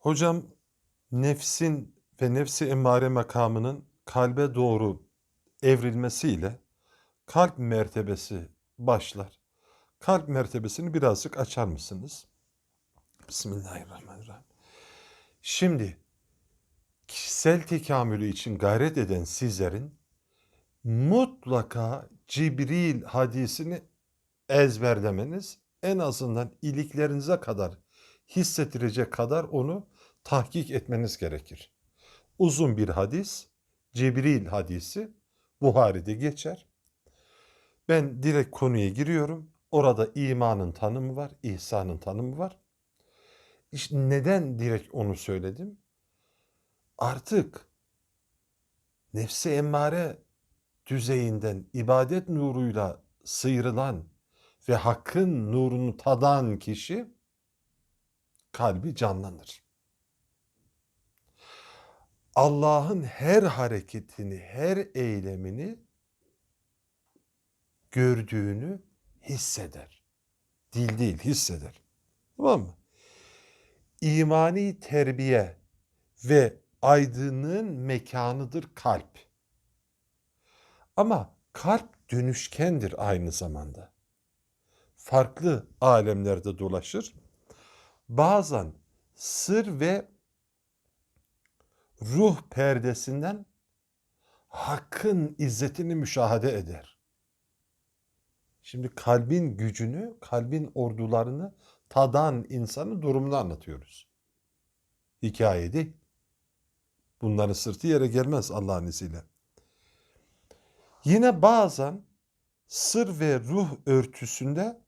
Hocam nefsin ve nefsi emmare makamının kalbe doğru evrilmesiyle kalp mertebesi başlar. Kalp mertebesini birazcık açar mısınız? Bismillahirrahmanirrahim. Şimdi kişisel tekamülü için gayret eden sizlerin mutlaka Cibril hadisini ezberlemeniz en azından iliklerinize kadar hissettirecek kadar onu tahkik etmeniz gerekir. Uzun bir hadis, Cibril hadisi Buhari'de geçer. Ben direkt konuya giriyorum. Orada imanın tanımı var, ihsanın tanımı var. İşte neden direkt onu söyledim? Artık nefsi emmare düzeyinden ibadet nuruyla sıyrılan ve hakkın nurunu tadan kişi kalbi canlanır. Allah'ın her hareketini, her eylemini gördüğünü hisseder. Dil değil, hisseder. Tamam mı? İmani terbiye ve aydınlığın mekanıdır kalp. Ama kalp dönüşkendir aynı zamanda. Farklı alemlerde dolaşır. Bazen sır ve ruh perdesinden hakkın izzetini müşahede eder. Şimdi kalbin gücünü, kalbin ordularını tadan insanın durumunu anlatıyoruz. Hikaye. Bunların sırtı yere gelmez Allah'ın izniyle. Yine bazen sır ve ruh örtüsünde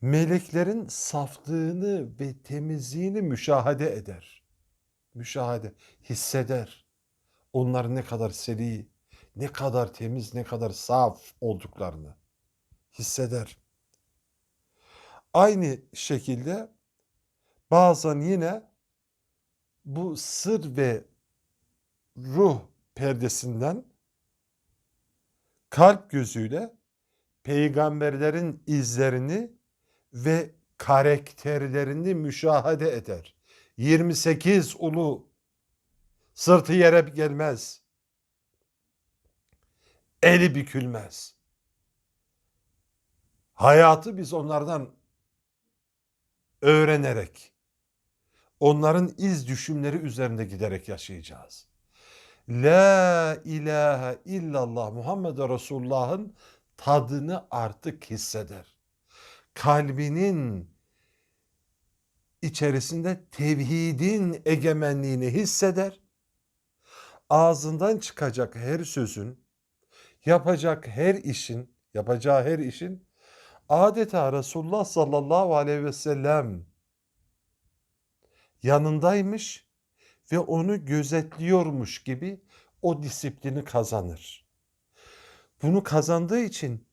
meleklerin saflığını ve temizliğini müşahede eder. Müşahede, hisseder. Onlar ne kadar seri, ne kadar temiz, ne kadar saf olduklarını hisseder. Aynı şekilde bazen yine bu sır ve ruh perdesinden kalp gözüyle peygamberlerin izlerini ve karakterlerini müşahede eder. 28 ulu sırtı yere gelmez. Eli bükülmez. Hayatı biz onlardan öğrenerek onların iz düşümleri üzerinde giderek yaşayacağız. La ilahe illallah Muhammed Resulullah'ın tadını artık hisseder. Kalbinin içerisinde tevhidin egemenliğini hisseder. Ağzından çıkacak her sözün, yapacak her işin, yapacağı her işin adeta Resulullah sallallahu aleyhi ve sellem yanındaymış ve onu gözetliyormuş gibi o disiplini kazanır. Bunu kazandığı için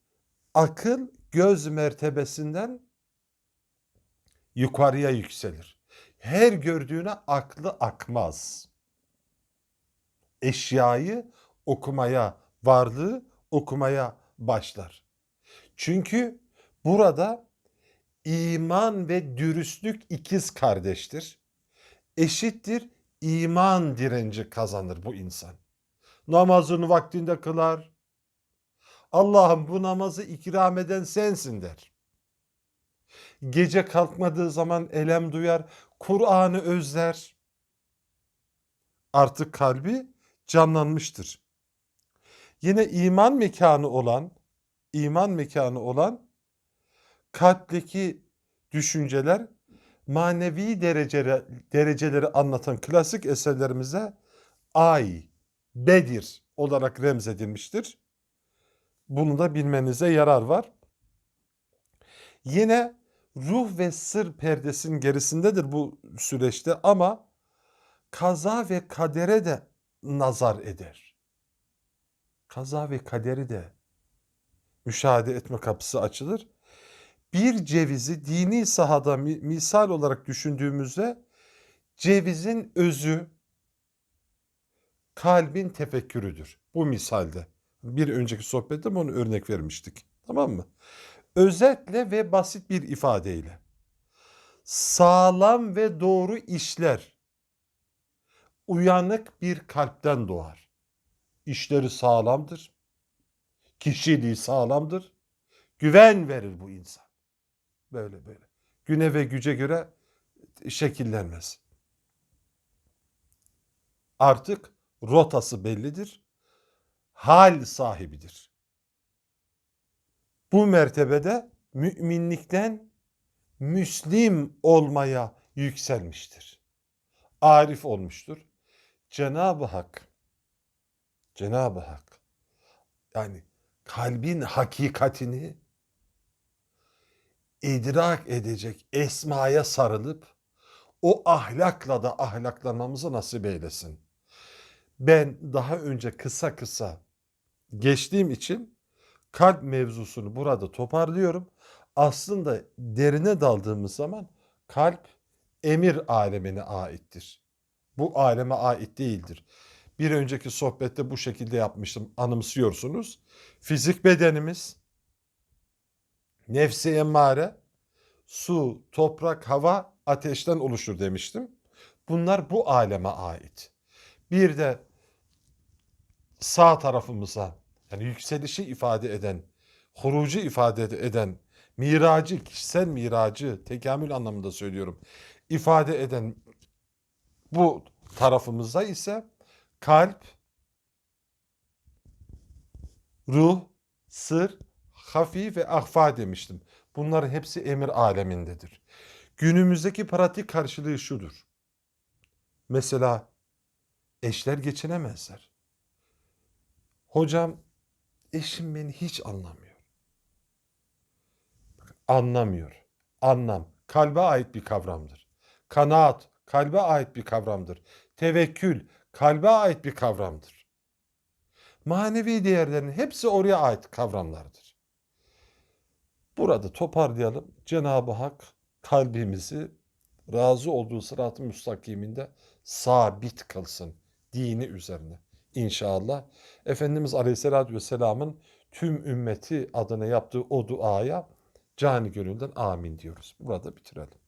akıl göz mertebesinden yukarıya yükselir. Her gördüğüne aklı akmaz. Eşyayı okumaya, varlığı okumaya başlar. Çünkü burada iman ve dürüstlük ikiz kardeştir. Eşittir iman direnci kazanır bu insan. Namazını vaktinde kılar. Allah'ım bu namazı ikram eden sensin der. Gece kalkmadığı zaman elem duyar, Kur'an'ı özler. Artık kalbi canlanmıştır. Yine iman mekanı olan, iman mekanı olan kalpteki düşünceler manevi dereceleri, dereceleri anlatan klasik eserlerimize Ay, Bedir olarak remzedilmiştir. Bunu da bilmenize yarar var. Yine ruh ve sır perdesinin gerisindedir bu süreçte ama kaza ve kadere de nazar eder. Kaza ve kaderi de müşahede etme kapısı açılır. Bir cevizi dini sahada misal olarak düşündüğümüzde cevizin özü kalbin tefekkürüdür. Bu misalde. Bir önceki sohbette bunu örnek vermiştik. Tamam mı? Özetle ve basit bir ifadeyle. sağlam ve doğru işler uyanık bir kalpten doğar. İşleri sağlamdır. Kişiliği sağlamdır. Güven verir bu insan. Böyle böyle. Güne ve güce göre şekillenmez. Artık rotası bellidir. Hal sahibidir. Bu mertebede müminlikten müslim olmaya yükselmiştir. Arif olmuştur. Cenab-ı Hak Cenab-ı Hak yani kalbin hakikatini idrak edecek esmaya sarılıp o ahlakla da ahlaklanmamızı nasip eylesin. Ben daha önce kısa kısa geçtiğim için kalp mevzusunu burada toparlıyorum. Aslında derine daldığımız zaman kalp emir alemine aittir. Bu aleme ait değildir. Bir önceki sohbette bu şekilde yapmıştım. Anımsıyorsunuz. Fizik bedenimiz, nefsi emmare, su, toprak, hava, ateşten oluşur demiştim. Bunlar bu aleme ait. Bir de sağ tarafımıza yani yükselişi ifade eden, hurucu ifade eden, miracı, kişisel miracı, tekamül anlamında söylüyorum, ifade eden bu tarafımızda ise kalp, ruh, sır, hafi ve ahfa demiştim. Bunların hepsi emir alemindedir. Günümüzdeki pratik karşılığı şudur. Mesela eşler geçinemezler. Hocam eşim beni hiç anlamıyor. Anlamıyor. Anlam kalbe ait bir kavramdır. Kanaat kalbe ait bir kavramdır. Tevekkül kalbe ait bir kavramdır. Manevi değerlerin hepsi oraya ait kavramlardır. Burada toparlayalım. Cenab-ı Hak kalbimizi razı olduğu sırat-ı müstakiminde sabit kılsın dini üzerine inşallah. Efendimiz Aleyhisselatü Vesselam'ın tüm ümmeti adına yaptığı o duaya cani gönülden amin diyoruz. Burada bitirelim.